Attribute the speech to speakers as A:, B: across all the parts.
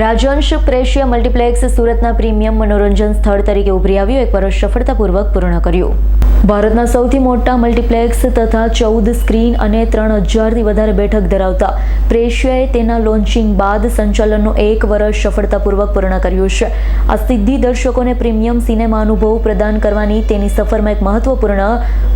A: રાજવંશ ક્રેશિયા multiplex સુરતના premium મનોરંજન સ્થળ તરીકે ઉભરી આવ્યું. એક વર્ષ સફળતાપૂર્વક પૂર્ણ કર્યું. ભારતના સૌથી મોટા મલ્ટીપ્લેક્સ તથા ચૌદ સ્ક્રીન અને ત્રણ હજારથી વધારે બેઠક ધરાવતા પ્રેશિયાએ તેના લોન્ચિંગ બાદ સંચાલનનું એક વર્ષ સફળતાપૂર્વક પૂર્ણ કર્યું છે. આ સિદ્ધિ દર્શકોને પ્રીમિયમ સિનેમા અનુભવ પ્રદાન કરવાની તેની સફરમાં એક મહત્વપૂર્ણ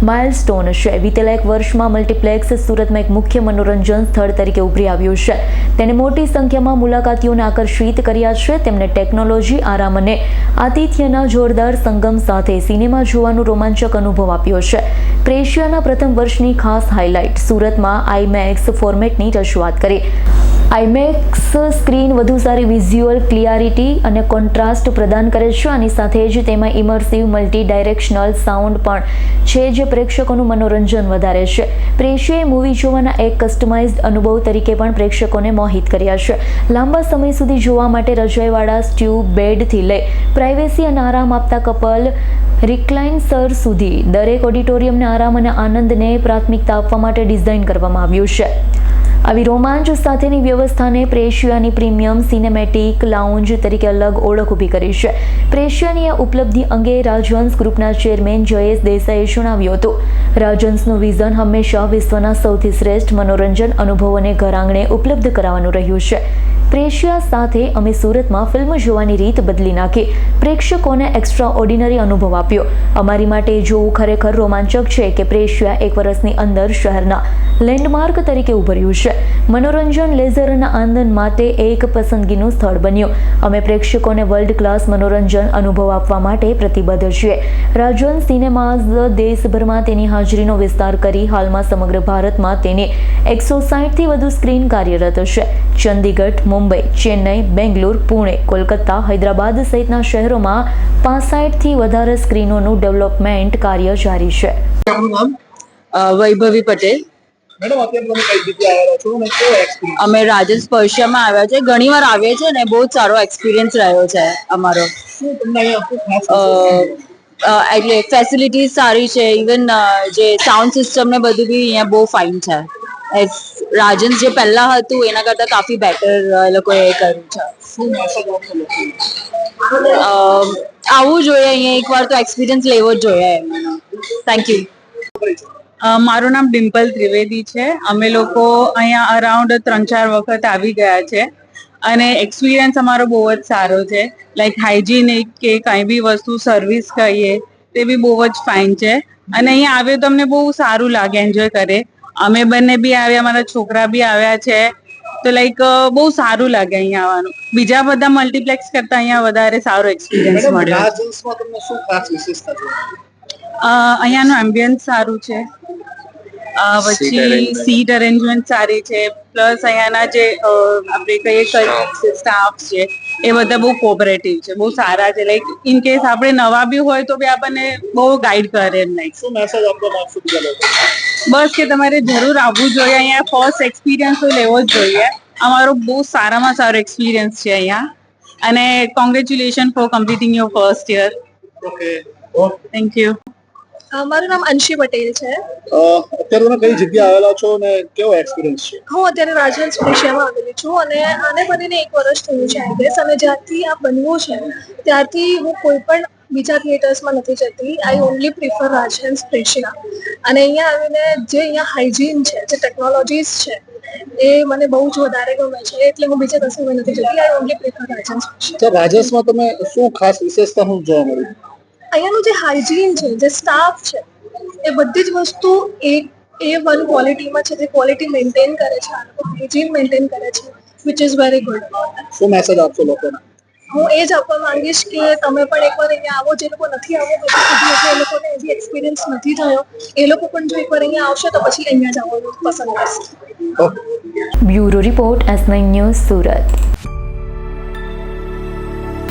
A: માઇલસ્ટોન છે. વિતેલા એક વર્ષમાં મલ્ટીપ્લેક્સ સુરતમાં એક મુખ્ય મનોરંજન સ્થળ તરીકે ઉભરી આવ્યું છે. તેને મોટી સંખ્યામાં મુલાકાતીઓને આકર્ષિત કર્યા છે. તેમને ટેકનોલોજી, આરામ અને આતિથ્યના જોરદાર સંગમ સાથે સિનેમા જોવાનું રોમાંચક અનુભવ આપ્યો છે. ક્રેશિયાના પ્રથમ વર્ષની ખાસ હાઇલાઇટ સુરતમાં આઈમેક્સ ફોર્મેટની રજૂઆત કરી. આઈમેક્સ સ્ક્રીન વધુ સારી વિઝ્યુઅલ ક્લિયરિટી અને કોન્ટ્રાસ્ટ પ્રદાન કરે છે. આની સાથે જ તેમાં ઇમર્સિવ મલ્ટી ડાયરેક્શનલ સાઉન્ડ પણ છે જે પ્રેક્ષકોનું મનોરંજન વધારે છે. પ્રેશિયાએ મૂવી જોવાના એક કસ્ટમાઇઝ્ડ અનુભવ તરીકે પણ પ્રેક્ષકોને મોહિત કર્યા છે. લાંબા સમય સુધી જોવા માટે રજાઈવાળા સ્ટ્યુ બેડથી લઈ પ્રાઇવેસી અને આરામ આપતા કપલ રિક્લાઇન સર સુધી દરેક ઓડિટોરિયમને આરામ અને આનંદને પ્રાથમિકતા આપવા માટે ડિઝાઇન કરવામાં આવ્યું છે. આવી રોમાંચ સાથેની વ્યવસ્થાને પ્રેશિયાની પ્રીમિયમ સિનેમેટિક લાઉન્જ તરીકે અલગ ઓળખ ઊભી કરી છે. પ્રેશિયાની આ ઉપલબ્ધિ અંગે રાજવંશ ગ્રુપના ચેરમેન જયેશ દેસાઈએ જણાવ્યું હતું. રાજવંશનું વિઝન હંમેશા વિશ્વના સૌથી શ્રેષ્ઠ મનોરંજન અનુભવોને ઘરાંગણે ઉપલબ્ધ કરાવવાનું રહ્યું છે. પ્રેશિયા સાથે અમે સુરતમાં ફિલ્મ જોવાની રીત બદલી નાખી. પ્રેક્ષકોને એક્સ્ટ્રા ઓર્ડિનરી અનુભવ આપ્યો. અમારી માટે જોવું ખરેખર રોમાંચક છે કે પ્રેશિયા એક વર્ષની અંદર શહેરના લેન્ડમાર્ક તરીકે ઉભર્યું છે. મનોરંજન લેઝર અને આનંદ માટે એક પસંદગીનું સ્થળ બન્યું. અમે પ્રેક્ષકોને વર્લ્ડ ક્લાસ મનોરંજન અનુભવ આપવા માટે પ્રતિબદ્ધ છીએ. રાજન સિનેમાઝ દેશભરમાં તેની હાજરીનો વિસ્તાર કરી હાલમાં સમગ્ર ભારતમાં તેની એકસો સાહીઠથી વધુ સ્ક્રીન કાર્યરત છે. ચંદીગઢ મુંબઈ ચેન્નઈ બેંગ્લોર પુણે કોલકાતા હૈદરાબાદ સહિતના શહેરોમાં પાસઠથી વધારે સ્ક્રીનોનું ડેવલપમેન્ટ કાર્ય જારી છે.
B: વૈભવી પટેલ. અમે રાજન સ્પર્શિયામાં આવ્યા છે. ઘણી વાર આવીએ છીએ ને બહુ જ સારો એક્સપિરિયન્સ રહ્યો છે અમારો. એટલે ફેસિલિટીઝ સારી છે. ઇવન જે સાઉન્ડ સિસ્ટમ ને બધું બી અહીંયા બહુ ફાઇન છે. રાજન જે પહેલા હતું એના કરતાં કાફી બેટર એ લોકોએ કર્યું છે. આવવું જોઈએ. અહીંયા એકવાર તો એક્સપિરિયન્સ લેવો જ જોઈએ થેન્ક યુ
C: મારું નામ ડિમ્પલ ત્રિવેદી છે. અમે લોકો અહીંયા અરાઉન્ડ ત્રણ ચાર વખત આવી ગયા છે. અને એક્સપિરિયન્સ અમારો બહુ જ સારો છે. લાઈક હાઇજીનિક કે કંઈ બી વસ્તુ સર્વિસ કહીએ તે બી બહુ જ ફાઇન છે. અને અહીંયા આવ્યો તો અમને બહુ સારું લાગે એન્જોય કરે. અમે બંને બી આવ્યા મારા છોકરા બી આવ્યા છે. તો લાઈક બહુ સારું લાગે અહીંયા આવવાનું. બીજા બધા મલ્ટીપ્લેક્સ કરતા અહીંયા વધારે સારો એક્સપિરિયન્સ મળ્યો. અહીંયાનું એમ્બિયન્સ સારું છે. અ, પછી સીટ અરેન્જમેન્ટ સારી છે. પ્લસ અહીંયાના જે અ, આપણે કહીએ સ્ટાફ છે એ બધા બહુ કોઓપરેટિવ છે બહુ સારા છે. લાઈક ઇન કેસ આપણે નવા બી હોય તો બી આપણને બહુ ગાઈડ કરે એમ લાઈક
D: શું મેસેજ આપવા માંગશો
C: બસ કે તમારે જરૂર આવવું જોઈએ. અહીંયા ફર્સ્ટ એક્સપિરિયન્સ તો લેવો જ જોઈએ. અમારો બહુ સારામાં સારો એક્સપિરિયન્સ છે અહીંયા. અને congratulation for completing your first year
D: okay
C: thank you
E: મારું નામ અંશી પટેલ છે.
D: અત્યારે તમે કઈ જગ્યાએ આવેલા છો અને કેવો એક્સપિરિયન્સ છે?
E: હું અત્યારે રાજહંસ એશિયામાં આવેલી છું અને આને બનીને એક વર્ષ થયું છે આઈ ગેસ અને જ્યારથી આ બનવું છે ત્યારથી હું કોઈ પણ બીજા થિયેટર્સમાં નથી જતી. આઈ ઓનલી પ્રિફર રાજહંસ પ્રેશિયા અને અહીંયા આવીને જે અહીંયા હાઇજીન છે જે ટેકનોલોજીસ છે એ મને બહુ જ વધારે ગમે છે. એટલે હું બીજા કશું નથી જતી. આઈ ઓનલી પ્રિફર રાજહંસ
D: તો તમે શું ખાસ વિશેષતા હું જોવા મળી?
E: અહીંયાનું જે હાઇજીન છે જે સ્ટાફ છે એ બધી જ વસ્તુ એ એ વન ક્વોલિટીમાં છે જે ક્વોલિટી મેન્ટેન કરે છે આ લોકો હાઇજીન મેન્ટેન કરે છે વિચ ઇઝ વેરી ગુડ
D: શું મેસેજ આપશો લોકોને?
E: હું એ જ આપવા માંગીશ કે તમે પણ એકવાર અહીંયા આવો જે લોકો નથી આવો હજુ સુધી એ લોકોને હજી એક્સપિરિયન્સ નથી થયો. એ લોકો પણ જો એકવાર અહીંયા આવશે તો પછી અહીંયા જ આવવાનું પસંદ કરશે.
A: Bureau report S nine news Surat.